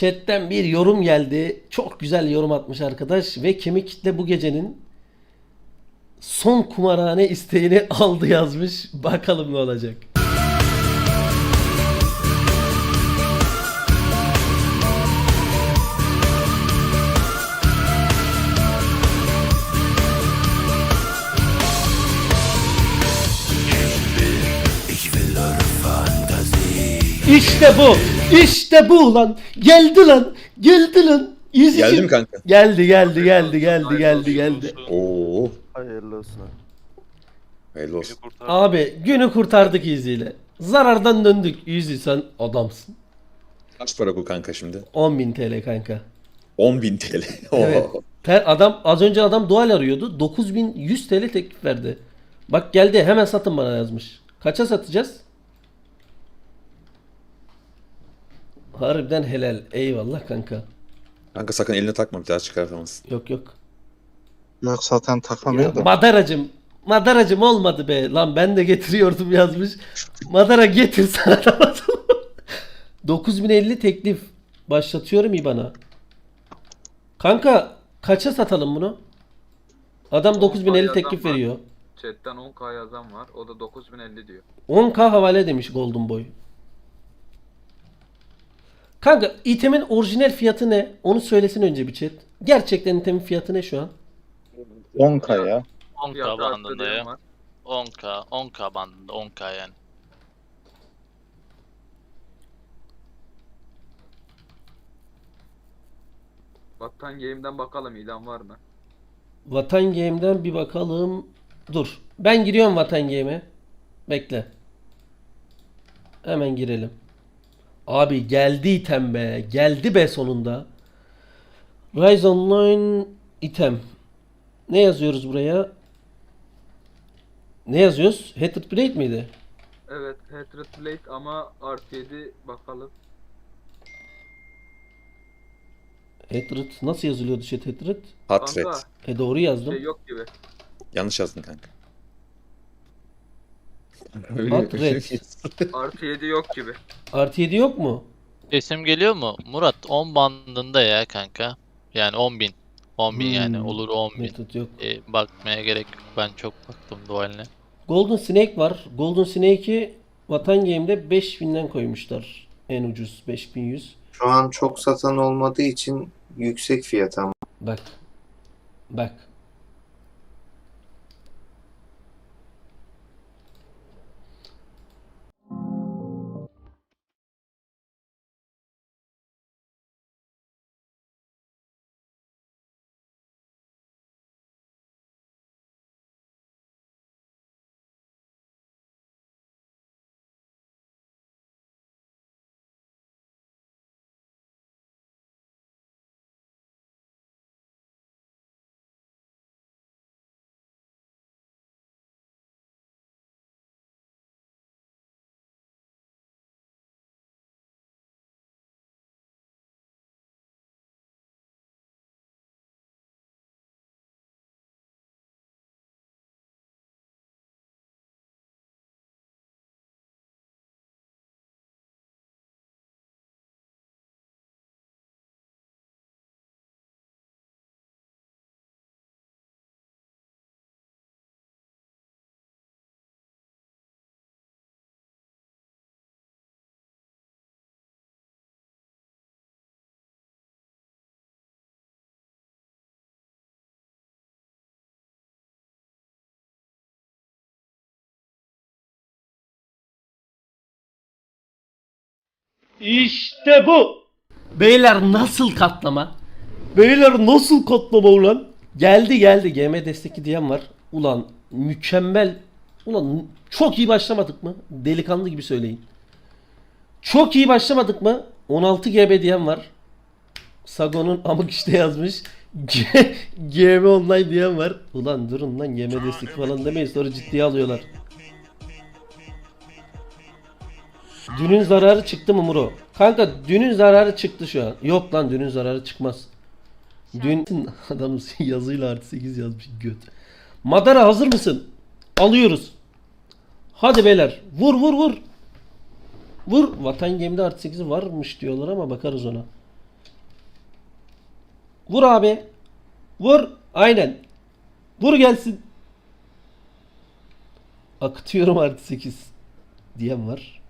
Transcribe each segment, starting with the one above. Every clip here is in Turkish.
Chat'ten bir yorum geldi. Çok güzel yorum atmış arkadaş ve kemik kitle bu gecenin son kumarhane isteğini aldı yazmış. Bakalım ne olacak. İşte bu. İşte bu lan. Geldi lan. Geldi lan. Yüzücü. Geldi mi kanka? Geldi geldi geldi geldi geldi geldi. Oo. Hayırlı olsun. Hayırlı olsun. Abi günü kurtardık izziyle. Zarardan döndük. Yüzü sen adamsın. Kaç para bu kanka şimdi? 10.000 TL kanka. 10.000 TL. Evet. Oo. Ter, adam az önce adam dual arıyordu. 9100 TL teklif verdi. Bak geldi hemen satın bana yazmış. Kaça satacağız? Harbiden helal. Eyvallah kanka. Kanka sakın eline takma bir daha çıkartamazsın. Yok yok. Yok zaten takamıyor da. Madaracım. Madaracım olmadı be. Lan ben de getiriyordum yazmış. Madara getir sana da basalım. 9050 teklif. Başlatıyorum IBAN'a. Kanka kaça satalım bunu? Adam 9050 teklif veriyor. Chatten 10k yazan var. O da 9050 diyor. 10k havale demiş Golden Boy. Kanka itemin orijinal fiyatı ne? Onu söylesin önce bir chat. Gerçekten itemin fiyatı ne şu an? 10k ya. 10k Fiyatı bandında ya. var. 10k, 10k bandında 10k yani. Vatan Game'den bakalım ilan var mı? Vatan Game'den bir bakalım. Dur. Ben giriyorum Vatan Game'e. Bekle. Hemen girelim. Abi geldi item be. Geldi be sonunda. Rise Online item. Ne yazıyoruz buraya? Ne yazıyoruz? Hatred Blade miydi? Evet Hatred Blade ama artı 7 bakalım. Hatred nasıl yazılıyordu chat Hatred? Hatred. Kanka E doğru yazdım. şey yok gibi. Yanlış yazdın kanka. Hatred. Artı 7 yok gibi. Artı 7 yok mu? Sesim geliyor mu? Murat 10 bandında ya kanka. Yani 10.000. 10.000 yani Hmm. olur 10.000. Method yok. E, bakmaya gerek yok. Ben çok baktım dualine. Golden Snake var. Golden Snake'i Vatan Game'de 5000'den koymuşlar. En ucuz 5100. Şu an çok satan olmadığı için yüksek fiyat ama. Bak. Bak. İşte bu. Beyler nasıl katlama? Beyler nasıl katlama ulan? Geldi geldi. GM destekli diyen var. Ulan mükemmel. Ulan çok iyi başlamadık mı? Delikanlı gibi söyleyin. Çok iyi başlamadık mı? 16 GB diyen var. Sagon'un amık işte yazmış. GM online diyen var. Ulan durun lan GM destek falan demeyin sonra ciddiye alıyorlar. Dünün zararı çıktı mı Muro? Kanka dünün zararı çıktı şu an. Yok lan dünün zararı çıkmaz. Dün adam yazıyla artı 8 yazmış göt. Madara hazır mısın? Alıyoruz. Hadi beyler. Vur vur vur. Vur. Vatan gemide artı 8'i varmış diyorlar ama bakarız ona. Vur abi. Vur. Aynen. Vur gelsin. Akıtıyorum artı 8 diyen var.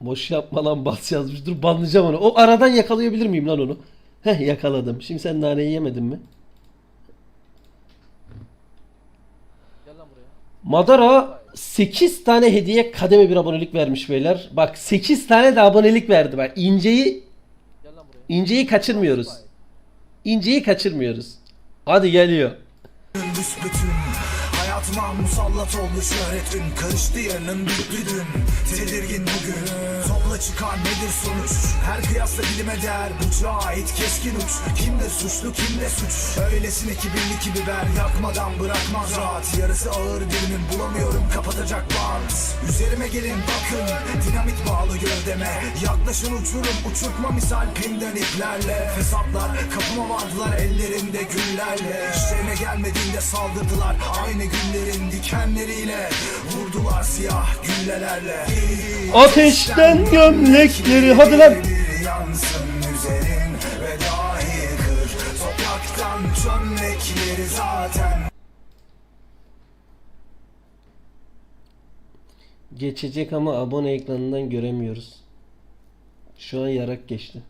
Boş yapma lan bas yazmış. Dur banlayacağım onu. O aradan yakalayabilir miyim lan onu? Heh yakaladım. Şimdi sen naneyi yemedin mi? Madara 8 tane hediye kademe bir abonelik vermiş beyler. Bak 8 tane de abonelik verdi. Bak inceyi inceyi kaçırmıyoruz. İnceyi kaçırmıyoruz. Hadi geliyor. Hayatıma musallat oldu şöhretin Karıştı yarının büyüklü dün. Tedirgin bugün. Topla çıkar nedir sonuç? Her kıyasla bilime değer. Bu çağa ait keskin uç. Kimde suçlu kimde suç? Öylesine kibirli ki biber Yakmadan bırakmaz rahat. Yarısı ağır dilimin bulamıyorum. Kapatacak bant. Üzerime gelin bakın. Dinamit bağlı gövdeme. Yaklaşın uçurum. Uçurtma misal pinden iplerle Fesatlar kapıma vardılar ellerinde güllerle İşlerine gelmediğinde saldırdılar. Aynı günlerin dikenleriyle Vurdular siyah güllelerle Ateşten gömlekleri hadi lan. Yansın üzerin ve dahi kır Topraktan çömlekleri zaten Geçecek ama abone ekranından göremiyoruz. Şu an yarak geçti.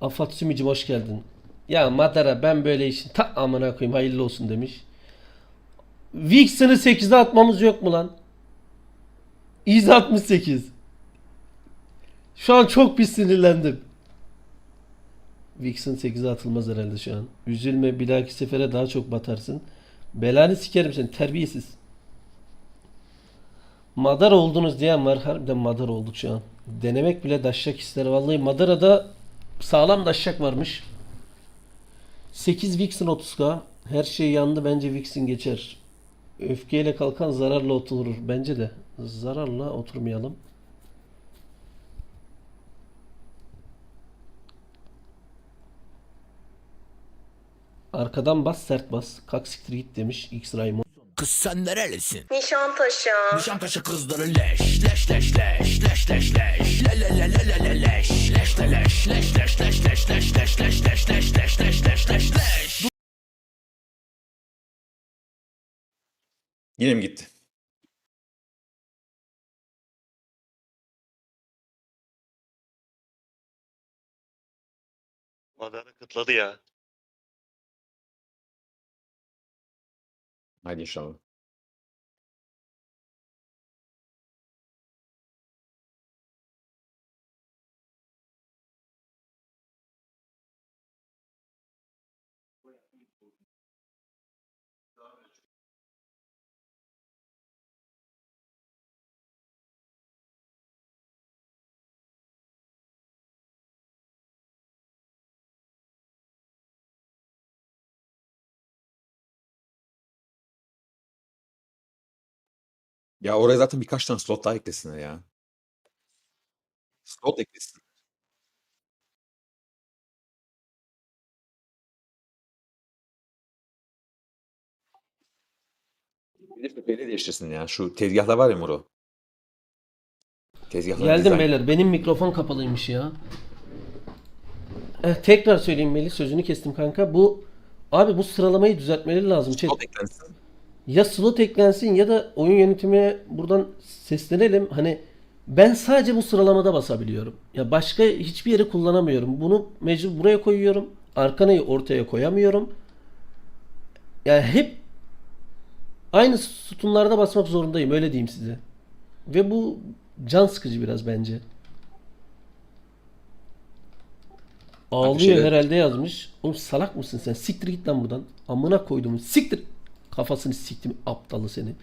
Afat Sümücüm hoş geldin. Ya Madara ben böyle işin ta amına koyayım hayırlı olsun demiş. Vixen'ı 8'e atmamız yok mu lan? İz 68. Şu an çok pis sinirlendim. Vixen 8'e atılmaz herhalde şu an. Üzülme bir dahaki sefere daha çok batarsın. Belanı sikerim seni terbiyesiz. Madar oldunuz diyen var. Harbiden madar olduk şu an. Denemek bile daşşak ister. Vallahi Madara'da sağlam daşşak varmış. 8 Vixen 30k. Her şey yandı. Bence Vixen geçer. Öfkeyle kalkan zararla oturur. Bence de. Zararla oturmayalım. Arkadan bas sert bas. Kalk siktir git demiş X Raymond. Kız sen nerelisin? Nişantaşı. Nişantaşı kızları leş leş leş leş leş leş leş le le le le le le leş leş le leş Yine mi gitti? Madara kıtladı ya. Haydi inşallah. Ya oraya zaten birkaç tane slot daha eklesinler ya. Slot eklesin. Bir beni değiştirsin ya. Şu tezgahlar var ya Muro. Tezgahlar Geldim beyler. Benim mikrofon kapalıymış ya. Eh, tekrar söyleyeyim Melih. Sözünü kestim kanka. Bu abi bu sıralamayı düzeltmeleri lazım. Chat. Slot eklensin. Ya slot eklensin ya da oyun yönetimine buradan seslenelim. Hani ben sadece bu sıralamada basabiliyorum. Ya başka hiçbir yere kullanamıyorum. Bunu mecbur buraya koyuyorum. Arkanayı ortaya koyamıyorum. Yani hep aynı sütunlarda basmak zorundayım. Öyle diyeyim size. Ve bu can sıkıcı biraz bence. Ağlıyor şeyler- herhalde yazmış. Oğlum salak mısın sen? Siktir git lan buradan. Amına koydum. Siktir. Kafasını siktim aptalı seni.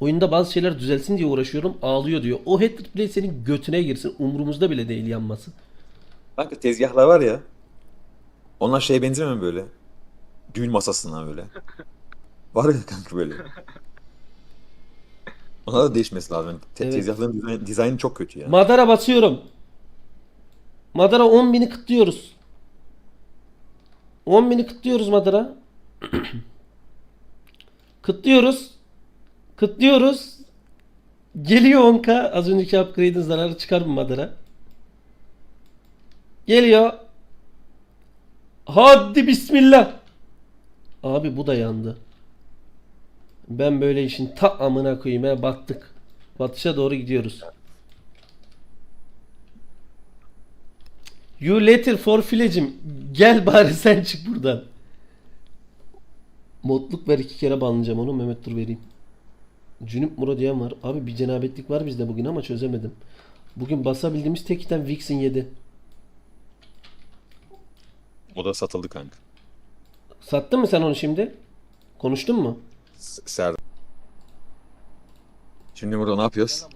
Oyunda bazı şeyler düzelsin diye uğraşıyorum. Ağlıyor diyor. O head replay senin götüne girsin. Umurumuzda bile değil yanması. Kanka tezgahlar var ya. Onlar şeye benzemiyor mu böyle? Düğün masasına böyle. Var ya kanka böyle. Ona da değişmesi lazım. Te- Evet. Tezgahların dizayn- dizaynı çok kötü ya. Madara basıyorum. Madara 10.000'i kıtlıyoruz. 10.000'i kıtlıyoruz Madara. kıtlıyoruz. Kıtlıyoruz. Geliyor 10k. Az önceki upgrade'in zararı çıkar mı Madara? Geliyor. Hadi bismillah. Abi bu da yandı. Ben böyle işin ta amına koyayım ha battık. Batışa doğru gidiyoruz. You letter for filecim. Gel bari sen çık buradan. Modluk ver iki kere banlayacağım onu. Mehmet dur vereyim. Cünüp Muro diyen var. Abi bir cenabetlik var bizde bugün ama çözemedim. Bugün basabildiğimiz tek item Vixen 7. O da satıldı kanka. Sattın mı sen onu şimdi? Konuştun mu? S- Serdar. Şimdi burada ne yapıyoruz?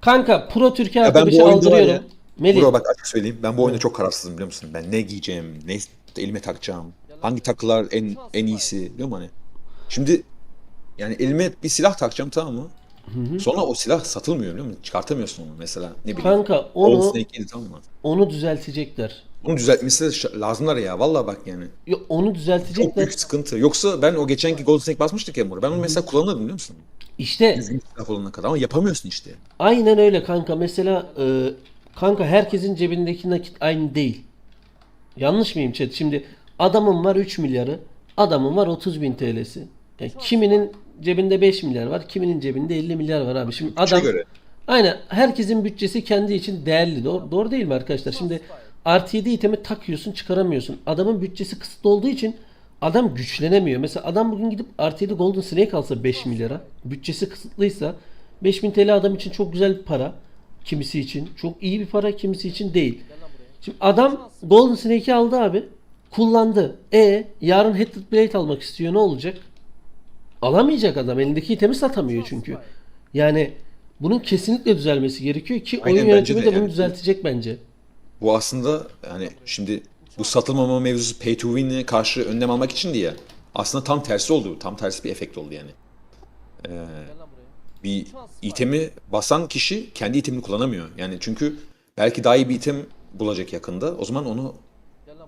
Kanka Pro Türkiye Ya ben bu arkadaşı oyunda var aldırıyorum. Melih. Bro bak açık söyleyeyim. Ben bu oyunda çok kararsızım biliyor musun? Ben ne giyeceğim, ne elime takacağım, hangi takılar en en iyisi biliyor musun hani? Şimdi yani elime bir silah takacağım tamam mı? Sonra o silah satılmıyor biliyor musun? Çıkartamıyorsun onu mesela. Ne bileyim. Kanka onu Snake yedi, tamam mı? onu düzeltecekler. Bunu düzeltmesi lazımlar ya. Vallahi bak yani. Yo, onu Çok düzeltecekler. büyük sıkıntı. Yoksa ben o geçenki Gold Snake basmıştık ya Muro. Ben onu mesela kullanırdım biliyor musun? İşte Düzgün silah olana kadar ama yapamıyorsun işte. aynen öyle kanka. Mesela e, kanka herkesin cebindeki nakit aynı değil. Yanlış mıyım chat? Şimdi adamın var 3 milyarı, adamın var 30 bin TL'si. Yani kiminin cebinde 5 milyar var, kiminin cebinde 50 milyar var abi. Şimdi adam göre. Aynen. Herkesin bütçesi kendi için değerli. Doğru, doğru değil mi arkadaşlar? Şimdi artı 7 itemi takıyorsun çıkaramıyorsun. Adamın bütçesi kısıtlı olduğu için adam güçlenemiyor. Mesela adam bugün gidip artı 7 Golden Snake alsa 5 milyara. Bütçesi kısıtlıysa 5000 TL adam için çok güzel bir para. Kimisi için. Çok iyi bir para. Kimisi için değil. Şimdi adam Golden Snake'i aldı abi. Kullandı. E yarın Hatred Blade almak istiyor. Ne olacak? Alamayacak adam. Elindeki itemi satamıyor çünkü. Yani bunun kesinlikle düzelmesi gerekiyor ki Aynen, oyun yönetimi de de bunu yani. düzeltecek bence. Bu aslında yani şimdi bu satılmama mevzusu pay to win'e karşı önlem almak için diye aslında tam tersi oldu. Tam tersi bir efekt oldu yani. Ee, bir itemi basan kişi kendi itemini kullanamıyor. Yani çünkü belki daha iyi bir item bulacak yakında. O zaman onu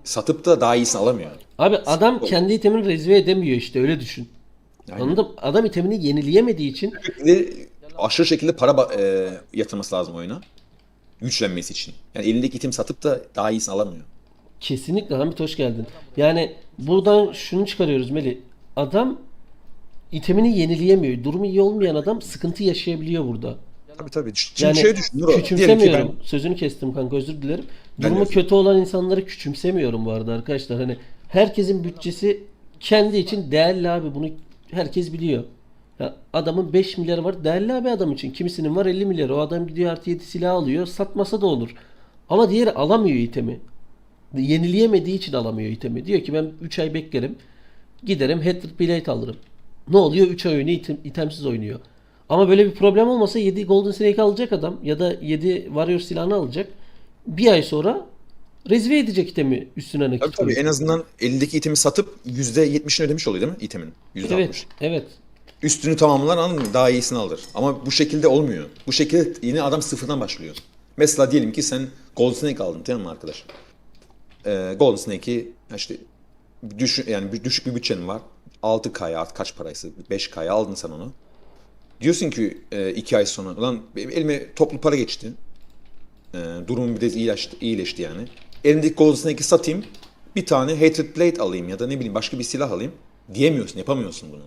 satıp da daha iyisini alamıyor. Abi adam oldu. kendi itemini rezve edemiyor işte öyle düşün. Aynen. Anladım. Adam itemini yenileyemediği için Sürekli aşırı şekilde para ba- e, yatırması lazım oyuna. Güçlenmesi için. Yani elindeki item satıp da daha iyisini alamıyor. kesinlikle Hamit hoş geldin. Yani buradan şunu çıkarıyoruz Meli. Adam itemini yenileyemiyor. Durumu iyi olmayan adam sıkıntı yaşayabiliyor burada. Tabii tabii. Şimdi Yani şey düşün. Nuro, küçümsemiyorum. ben- Sözünü kestim kanka özür dilerim. Durumu kötü olan insanları küçümsemiyorum bu arada arkadaşlar. Hani herkesin bütçesi kendi için değerli abi. Bunu herkes biliyor. Ya adamın 5 milyarı var. Değerli abi adam için. Kimisinin var 50 milyarı. O adam gidiyor artı 7 silah alıyor. Satmasa da olur. Ama diğeri alamıyor itemi. Yenileyemediği için alamıyor itemi. Diyor ki ben 3 ay beklerim. Giderim Hatred Blade alırım. Ne oluyor? 3 ay oyunu item, itemsiz oynuyor. Ama böyle bir problem olmasa 7 Golden Snake alacak adam ya da 7 Warrior silahını alacak. Bir ay sonra rezve edecek itemi üstüne nakit. Tabii tabii en azından elindeki itemi satıp %70'ini ödemiş oluyor değil mi itemin? %60. Evet, evet. Üstünü tamamlar anladın mı? Daha iyisini alır. Ama bu şekilde olmuyor. Bu şekilde yine adam sıfırdan başlıyor. Mesela diyelim ki sen Golden Snake aldın tamam mı arkadaş? Ee, Golden Snake'i işte düşün, yani düşük bir bütçen var. 6K'ya artık kaç paraysa 5K'ya aldın sen onu. Diyorsun ki 2 ay sonra benim elime toplu para geçti. Ee, durumum biraz iyileşti, iyileşti yani. Elimdeki Golden Snake'i satayım. Bir tane Hatred Blade alayım ya da ne bileyim başka bir silah alayım. Diyemiyorsun, yapamıyorsun bunu.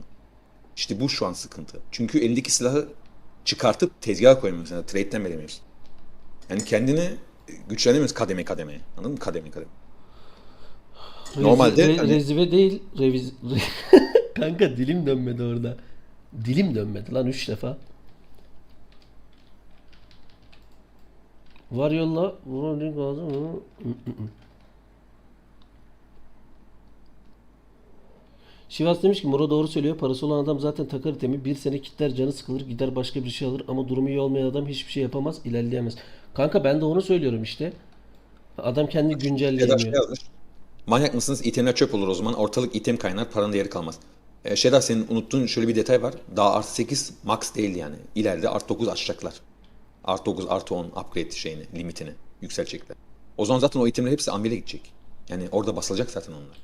İşte bu şu an sıkıntı. Çünkü elindeki silahı çıkartıp tezgaha koyamıyorsun. Yani trade'den veremiyorsun. Yani kendini güçlenemiyorsun kademe kademe. Anladın mı? Kademe kademe. Normalde Rez- hani- rezve değil, reviz Kanka dilim dönmedi orada. Dilim dönmedi lan 3 defa. Var yolla. Link lazım mı? Şivas demiş ki Muro doğru söylüyor. Parası olan adam zaten takar itemi. Bir sene kitler canı sıkılır gider başka bir şey alır. Ama durumu iyi olmayan adam hiçbir şey yapamaz. ilerleyemez. Kanka ben de onu söylüyorum işte. Adam kendi şey güncelleyemiyor. yazmış. Manyak mısınız? İtemler çöp olur o zaman. Ortalık item kaynar. Paranın değeri kalmaz. Ee, Şeda senin unuttuğun şöyle bir detay var. Daha artı 8 max değil yani. İleride artı 9 açacaklar. Artı 9 artı 10 upgrade şeyini, limitini yükselecekler. O zaman zaten o itemler hepsi Anvil'e gidecek. Yani orada basılacak zaten onlar.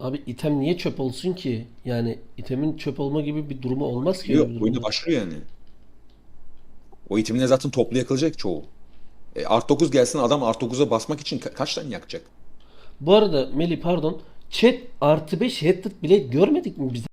Abi item niye çöp olsun ki? Yani itemin çöp olma gibi bir durumu olmaz ki. Yok, oyunda başlıyor yani. O itemler zaten toplu yakılacak çoğu. E, Art 9 gelsin adam Art 9'a basmak için ka- kaç tane yakacak? Bu arada Meli pardon. Chat artı 5 Hatred bile görmedik mi biz?